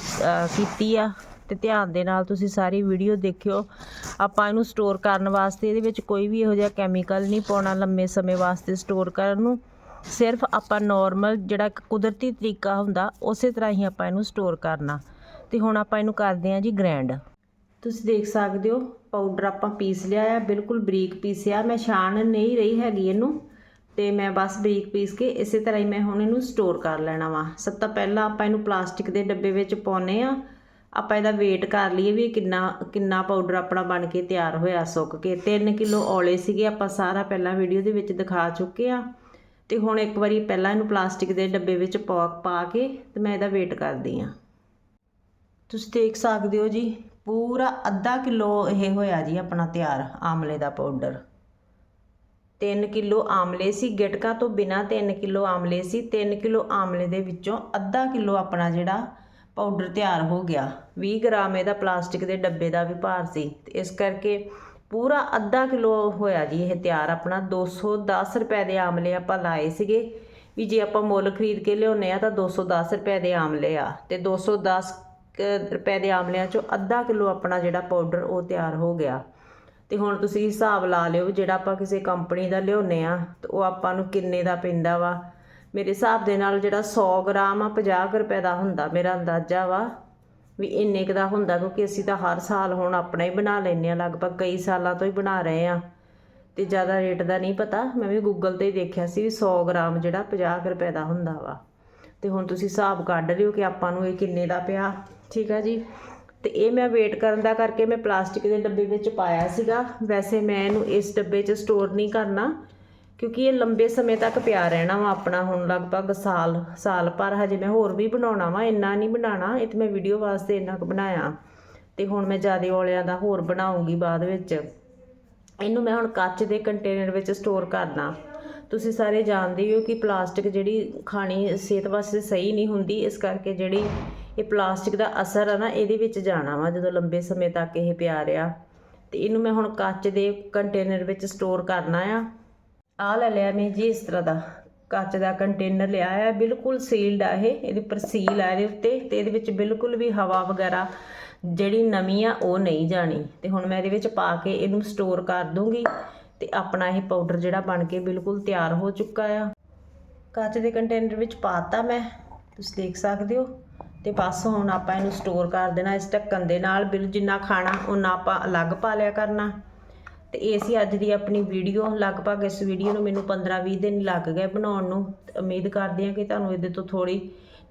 ਕੀਤੀ ਆ। ਤੇ ਧਿਆਨ ਦੇ ਨਾਲ ਤੁਸੀਂ ਸਾਰੀ ਵੀਡੀਓ ਦੇਖਿਓ। ਆਪਾਂ ਇਹਨੂੰ ਸਟੋਰ ਕਰਨ ਵਾਸਤੇ ਇਹਦੇ ਵਿੱਚ ਕੋਈ ਵੀ ਇਹੋ ਜਿਹਾ ਕੈਮੀਕਲ ਨਹੀਂ ਪਾਉਣਾ ਲੰਮੇ ਸਮੇਂ ਵਾਸਤੇ ਸਟੋਰ ਕਰਨ ਨੂੰ। ਸਿਰਫ ਆਪਾਂ ਨਾਰਮਲ ਜਿਹੜਾ ਇੱਕ ਕੁਦਰਤੀ ਤਰੀਕਾ ਹੁੰਦਾ, ਉਸੇ ਤਰ੍ਹਾਂ ਹੀ ਆਪਾਂ ਇਹਨੂੰ ਸਟੋਰ ਕਰਨਾ। ਤੇ ਹੁਣ ਆਪਾਂ ਇਹਨੂੰ ਕਰਦੇ ਹਾਂ ਜੀ ਗ੍ਰੈਂਡ ਤੁਸੀਂ ਦੇਖ ਸਕਦੇ ਹੋ ਪਾਊਡਰ ਆਪਾਂ ਪੀਸ ਲਿਆ ਆ, ਬਿਲਕੁਲ ਬਰੀਕ ਪੀਸਿਆ ਮੈਂ ਛਾਣ ਨਹੀਂ ਰਹੀ ਹੈਗੀ ਇਹਨੂੰ, ਤੇ ਮੈਂ ਬਸ ਬਰੀਕ ਪੀਸ ਕੇ ਇਸੇ ਤਰ੍ਹਾਂ ਹੀ ਮੈਂ ਹੁਣ ਇਹਨੂੰ ਸਟੋਰ ਕਰ ਲੈਣਾ ਵਾ। ਸਭ ਤੋਂ ਪਹਿਲਾਂ ਆਪਾਂ ਇਹਨੂੰ ਪਲਾਸਟਿਕ ਦੇ ਡੱਬੇ ਵਿੱਚ ਪਾਉਨੇ ਆ। ਆਪਾਂ ਇਹਦਾ ਵੇਟ ਕਰ ਲਈਏ ਵੀ ਕਿੰਨਾ ਕਿੰਨਾ ਪਾਊਡਰ ਆਪਣਾ ਬਣ ਕੇ ਤਿਆਰ ਹੋਇਆ, ਸੁੱਕ ਕੇ। 3 ਕਿਲੋ ਔਲੇ ਸੀਗੇ, ਆਪਾਂ ਸਾਰਾ ਪਹਿਲਾਂ ਵੀਡੀਓ ਦੇ ਵਿੱਚ ਦਿਖਾ ਚੁੱਕੇ ਆ। ਤੇ ਹੁਣ ਇੱਕ ਵਾਰੀ ਪਹਿਲਾਂ ਇਹਨੂੰ ਪਲਾਸਟਿਕ ਦੇ ਡੱਬੇ ਵਿੱਚ ਪਾ ਪਾ ਕੇ ਤੇ ਮੈਂ ਇਹਦਾ ਵੇਟ ਕਰਦੀ ਆ ਤੁਸੀਂ ਦੇਖ ਸਕਦੇ ਹੋ ਜੀ, ਪੂਰਾ ਅੱਧਾ ਕਿਲੋ ਇਹ ਹੋਇਆ ਜੀ ਆਪਣਾ ਤਿਆਰ, ਆਮਲੇ ਦਾ ਪਾਊਡਰ 3 ਕਿਲੋ ਆਮਲੇ ਸੀ, ਗਿਟਕਾ ਤੋਂ ਬਿਨਾ 3 ਕਿਲੋ ਆਮਲੇ ਸੀ 3 ਕਿਲੋ ਆਮਲੇ ਦੇ ਵਿੱਚੋਂ ਅੱਧਾ ਕਿਲੋ ਆਪਣਾ ਜਿਹੜਾ ਪਾਊਡਰ ਤਿਆਰ ਹੋ ਗਿਆ। 20 ਗ੍ਰਾਮ ਇਹਦਾ ਪਲਾਸਟਿਕ ਦੇ ਡੱਬੇ ਦਾ ਵੀ ਭਾਰ ਸੀ ਤੇ ਇਸ ਕਰਕੇ ਪੂਰਾ ਅੱਧਾ ਕਿਲੋ ਹੋਇਆ ਜੀ ਇਹ ਤਿਆਰ। ਆਪਣਾ 210 ਰੁਪਏ ਦੇ ਆਮਲੇ ਆਪਾਂ ਲਾਏ ਸੀਗੇ। ਵੀ ਜੇ ਆਪਾਂ ਮੁੱਲ ਖਰੀਦ ਕੇ ਲਿਆਉਨੇ ਆ ਤਾਂ 210 ਰੁਪਏ ਦੇ ਆਮਲੇ ਆ। ਤੇ 210 ਕੁ ਰੁਪਏ ਦੇ ਆਮਲਿਆਂ ਚੋਂ ਅੱਧਾ ਕਿਲੋ ਆਪਣਾ ਜਿਹੜਾ ਪਾਊਡਰ ਉਹ ਤਿਆਰ ਹੋ ਗਿਆ। ਤੇ ਹੁਣ ਤੁਸੀਂ ਹਿਸਾਬ ਲਾ ਲਿਓ ਵੀ ਜਿਹੜਾ ਆਪਾਂ ਕਿਸੇ ਕੰਪਨੀ ਦਾ ਲਿਆਉਨੇ ਆ, ਤੇ ਉਹ ਆਪਾਂ ਨੂੰ ਕਿੰਨੇ ਦਾ ਪੈਂਦਾ ਵਾ। ਮੇਰੇ ਹਿਸਾਬ ਦੇ ਨਾਲ ਜਿਹੜਾ 100 ਗ੍ਰਾਮ ਆ 50 ਕੁ ਰੁਪਏ ਦਾ ਹੁੰਦਾ, ਮੇਰਾ ਅੰਦਾਜ਼ਾ ਵਾ। ਵੀ ਇੰਨੇ ਕੁ ਦਾ ਹੁੰਦਾ ਕਿਉਂਕਿ ਅਸੀਂ ਤਾਂ ਹਰ ਸਾਲ ਹੁਣ ਆਪਣਾ ਹੀ ਬਣਾ ਲੈਂਦੇ ਆ ਲਗਭਗ ਕਈ ਸਾਲਾਂ ਤੋਂ ਹੀ ਬਣਾ ਰਹੇ ਆ ਤੇ ਜ਼ਿਆਦਾ ਰੇਟ ਦਾ ਨਹੀਂ ਪਤਾ, ਮੈਂ ਵੀ ਗੂਗਲ ਤੇ ਹੀ ਦੇਖਿਆ ਸੀ ਵੀ 100 ਗ੍ਰਾਮ ਜਿਹੜਾ 50 ਕੁ ਰੁਪਏ ਦਾ ਹੁੰਦਾ ਵਾ। ਤੇ ਹੁਣ ਤੁਸੀਂ ਹਿਸਾਬ ਕੱਢ ਲਿਓ ਕਿ ਆਪਾਂ ਨੂੰ ਇਹ ਕਿੰਨੇ ਦਾ ਪਿਆ, ਠੀਕ ਆ ਜੀ? ਤੇ ਇਹ ਮੈਂ ਵੇਟ ਕਰਨ ਦਾ ਕਰਕੇ ਮੈਂ ਪਲਾਸਟਿਕ ਦੇ ਡੱਬੇ ਵਿੱਚ ਪਾਇਆ ਸੀਗਾ। ਵੈਸੇ ਮੈਂ ਇਹਨੂੰ ਇਸ ਡੱਬੇ 'ਚ ਸਟੋਰ ਨਹੀਂ ਕਰਨਾ। ਕਿਉਂਕਿ ਇਹ ਲੰਬੇ ਸਮੇਂ ਤੱਕ ਪਿਆ ਰਹਿਣਾ ਵਾ ਆਪਣਾ, ਹੁਣ ਲਗਭਗ ਸਾਲ ਸਾਲ ਪਰ ਹਜੇ ਮੈਂ ਹੋਰ ਵੀ ਬਣਾਉਣਾ ਵਾ, ਇੰਨਾ ਨਹੀਂ ਬਣਾਉਣਾ, ਇਹ ਤੇ ਮੈਂ ਵੀਡੀਓ ਵਾਸਤੇ ਇੰਨਾ ਕੁ ਬਣਾਇਆ। ਤੇ ਹੁਣ ਮੈਂ ਜਿਆਦੇ ਔਲਿਆਂ ਦਾ ਹੋਰ ਬਣਾਉਂਗੀ ਬਾਅਦ ਵਿੱਚ। ਇਹਨੂੰ ਮੈਂ ਹੁਣ ਕੱਚ ਦੇ ਕੰਟੇਨਰ ਵਿੱਚ ਸਟੋਰ ਕਰਨਾ। ਤੁਸੀਂ ਸਾਰੇ ਜਾਣਦੇ ਹੋ ਕਿ ਪਲਾਸਟਿਕ ਜਿਹੜੀ ਖਾਣੀ ਸਿਹਤ ਵਾਸਤੇ ਸਹੀ ਨਹੀਂ ਹੁੰਦੀ, ਇਸ ਕਰਕੇ ਜਿਹੜੀ ਇਹ ਪਲਾਸਟਿਕ ਦਾ ਅਸਰ ਆ ਨਾ, ਇਹਦੇ ਵਿੱਚ ਜਾਣਾ ਵਾ, ਜਦੋਂ ਲੰਬੇ ਸਮੇਂ ਤੱਕ ਇਹ ਪਿਆ ਰਿਹਾ। ਤੇ ਇਹਨੂੰ ਮੈਂ ਹੁਣ ਕੱਚ ਦੇ ਕੰਟੇਨਰ ਵਿੱਚ ਸਟੋਰ ਕਰਨਾ ਆ। ਆ ਲੈ ਲਿਆ ਮੈਂ ਜੀ, ਇਸ ਤਰ੍ਹਾਂ ਦਾ। ਕੱਚ ਦਾ ਕੰਟੇਨਰ ਲਿਆ ਹੈ ਬਿਲਕੁਲ ਸੀਲਡ ਆ ਇਹ। ਇਹਦੇ ਉੱਪਰ ਸੀਲ ਆ ਇਹਦੇ ਉੱਤੇ ਤੇ ਇਹਦੇ ਵਿੱਚ ਬਿਲਕੁਲ ਵੀ ਹਵਾ ਵਗੈਰਾ ਜਿਹੜੀ ਨਵੀਂ ਆ, ਉਹ ਨਹੀਂ ਜਾਣੀ। ਤੇ ਹੁਣ ਮੈਂ ਇਹਦੇ ਵਿੱਚ ਪਾ ਕੇ ਇਹਨੂੰ ਸਟੋਰ ਕਰ ਦੂੰਗੀ ਤੇ ਆਪਣਾ ਇਹ ਪਾਊਡਰ ਜਿਹੜਾ ਬਣ ਕੇ ਬਿਲਕੁਲ ਤਿਆਰ ਹੋ ਚੁੱਕਾ ਆ। ਕੱਚ ਦੇ ਕੰਟੇਨਰ ਵਿੱਚ ਪਾਤਾ ਮੈਂ, ਤੁਸੀਂ ਦੇਖ ਸਕਦੇ ਹੋ। ਤੇ ਬਸ ਹੁਣ ਆਪਾਂ ਇਹਨੂੰ ਸਟੋਰ ਕਰ ਦੇਣਾ, ਇਸ ਢੱਕਣ ਦੇ ਨਾਲ। ਬਿਲ ਜਿੰਨਾ ਖਾਣਾ ਉਹਨਾਂ ਆਪਾਂ ਅਲੱਗ ਪਾ ਲਿਆ ਕਰਨਾ। ਤੇ ਇਹ ਸੀ ਅੱਜ ਦੀ ਆਪਣੀ ਵੀਡੀਓ ਲਗਭਗ ਇਸ ਵੀਡੀਓ ਨੂੰ ਮੈਨੂੰ 15-20 ਦਿਨ ਲੱਗ ਗਏ ਬਣਾਉਣ ਨੂੰ। ਉਮੀਦ ਕਰਦੇ ਹਾਂ ਕਿ ਤੁਹਾਨੂੰ ਇਹਦੇ ਤੋਂ ਥੋੜੀ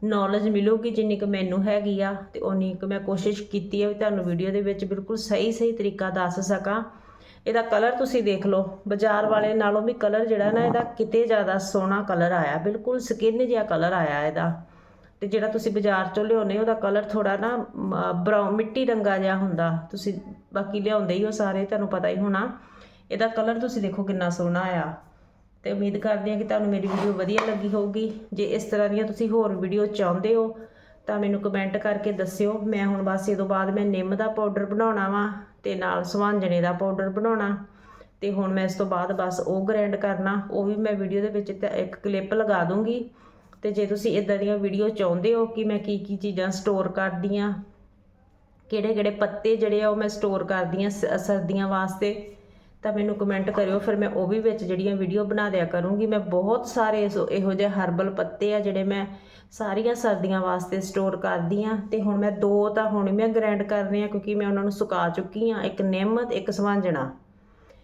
ਨੌਲੇਜ ਮਿਲੂਗੀ, ਜਿੰਨੀ ਕੁ ਮੈਨੂੰ ਹੈਗੀ ਆ, ਤੇ ਉਨੀ ਕੁ ਮੈਂ ਕੋਸ਼ਿਸ਼ ਕੀਤੀ ਹੈ ਵੀ ਤੁਹਾਨੂੰ ਵੀਡੀਓ ਦੇ ਵਿੱਚ ਬਿਲਕੁਲ ਸਹੀ ਸਹੀ ਤਰੀਕਾ ਦੱਸ ਸਕਾਂ। ਇਹਦਾ ਕਲਰ ਤੁਸੀਂ ਦੇਖ ਲਓ। ਬਾਜ਼ਾਰ ਵਾਲੇ ਨਾਲੋਂ ਵੀ ਕਲਰ ਜਿਹੜਾ ਨਾ, ਇਹਦਾ ਕਿਤੇ ਜ਼ਿਆਦਾ ਸੋਹਣਾ ਕਲਰ ਆਇਆ। ਬਿਲਕੁਲ ਸਕਿਨ ਜਿਹਾ ਕਲਰ ਆਇਆ ਇਹਦਾ। ਤੇ ਜਿਹੜਾ ਤੁਸੀਂ ਬਾਜ਼ਾਰ ਚੋਂ ਲਿਆਉਂਦੇ ਹੋ, ਉਹਦਾ ਕਲਰ ਥੋੜਾ ਨਾ ਬਰਾਊਨ ਮਿੱਟੀ ਰੰਗਾ ਜਿਹਾ ਹੁੰਦਾ। ਤੁਸੀਂ ਬਾਕੀ ਲਿਆਉਂਦੇ ਹੀ ਹੋ ਸਾਰੇ, ਤੁਹਾਨੂੰ ਪਤਾ ਹੀ ਹੋਣਾ। ਇਹਦਾ ਕਲਰ ਤੁਸੀਂ ਦੇਖੋ ਕਿੰਨਾ ਸੋਹਣਾ ਆ। ਤੇ ਉਮੀਦ ਕਰਦੀ ਹਾਂ ਕਿ ਤੁਹਾਨੂੰ ਮੇਰੀ ਵੀਡੀਓ ਵਧੀਆ ਲੱਗੀ ਹੋਊਗੀ। ਜੇ ਇਸ ਤਰ੍ਹਾਂ ਦੀਆਂ ਤੁਸੀਂ ਹੋਰ ਵੀਡੀਓ ਚਾਹੁੰਦੇ ਹੋ, ਤਾਂ ਮੈਨੂੰ ਕਮੈਂਟ ਕਰਕੇ ਦੱਸਿਓ। ਮੈਂ ਹੁਣ ਬਸ ਇਹ ਤੋਂ ਬਾਅਦ ਮੈਂ ਨਿੰਮ ਦਾ ਪਾਊਡਰ ਬਣਾਉਣਾ ਵਾ, ਤੇ ਨਾਲ ਸੁਹਾਂਜਣੇ ਦਾ ਪਾਊਡਰ ਬਣਾਉਣਾ। ਤੇ ਹੁਣ ਮੈਂ ਇਸ ਤੋਂ ਬਾਅਦ ਬਸ ਉਹ ਗ੍ਰੈਂਡ ਕਰਨਾ। ਉਹ ਵੀ ਮੈਂ ਵੀਡੀਓ ਦੇ ਵਿੱਚ ਇੱਕ ਕਲਿੱਪ ਲਗਾ ਦੂੰਗੀ। ਤੇ ਜੇ ਤੁਸੀਂ ਇਦਾਂ ਦੀਆਂ ਵੀਡੀਓ ਚਾਹੁੰਦੇ ਹੋ ਕਿ ਮੈਂ ਕੀ ਕੀ ਚੀਜ਼ਾਂ ਸਟੋਰ ਕਰਦੀ ਆ ਕਿਹੜੇ ਕਿਹੜੇ ਪੱਤੇ ਜਿਹੜੇ ਆ ਉਹ ਮੈਂ ਸਟੋਰ ਕਰਦੀ ਆ ਸ- ਸਰਦੀਆਂ ਵਾਸਤੇ, ਤਾਂ ਮੈਨੂੰ ਕਮੈਂਟ ਕਰਿਓ, ਫਿਰ ਮੈਂ ਉਹ ਵੀ ਵਿੱਚ ਜਿਹੜੀਆਂ ਵੀਡੀਓ ਬਣਾ ਦਿਆ ਕਰੂੰਗੀ। ਮੈਂ ਬਹੁਤ ਸਾਰੇ ਇਹੋ ਜਿਹੇ ਹਰਬਲ ਪੱਤੇ ਆ ਜਿਹੜੇ ਮੈਂ ਸਾਰੀਆਂ ਸਰਦੀਆਂ ਵਾਸਤੇ ਸਟੋਰ ਕਰਦੀ ਆ ਤੇ ਹੁਣ ਮੈਂ ਦੋ ਤਾਂ ਹੁਣ ਮੈਂ ਗ੍ਰਾਈਂਡ ਕਰਨੇ ਆ ਕਿਉਂਕਿ ਮੈਂ ਉਹਨਾਂ ਨੂੰ ਸੁਕਾ ਚੁੱਕੀ ਆ ਇੱਕ ਨਿੰਮ ਤੇ ਇੱਕ ਸਵਾਂਜਣਾ।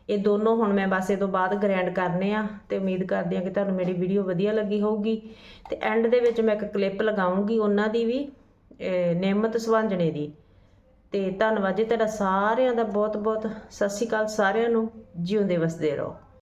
ਇਹ ਦੋਨੋਂ ਹੁਣ ਮੈਂ ਬਸ ਇਹ ਤੋਂ ਬਾਅਦ ਗ੍ਰੈਂਡ ਕਰਨੇ ਆ ਤੇ ਉਮੀਦ ਕਰਦੀ ਆ ਕਿ ਤੁਹਾਨੂੰ ਮੇਰੀ ਵੀਡੀਓ ਵਧੀਆ ਲੱਗੀ ਹੋਊਗੀ। ਤੇ ਐਂਡ ਦੇ ਵਿੱਚ ਮੈਂ ਇੱਕ ਕਲਿੱਪ ਲਗਾਉਂਗੀ ਉਹਨਾਂ ਦੀ ਵੀ ਨਿਯਮਤ ਨਿੰਮ ਦੀ। ਤੇ ਧੰਨਵਾਦ ਜੀ ਤੁਹਾਡਾ ਸਾਰਿਆਂ ਦਾ ਬਹੁਤ ਬਹੁਤ ਸਤਿ ਸ਼੍ਰੀ ਅਕਾਲ ਸਾਰਿਆਂ ਨੂੰ। ਜਿਉਂਦੇ ਵਸਦੇ ਰਹੋ।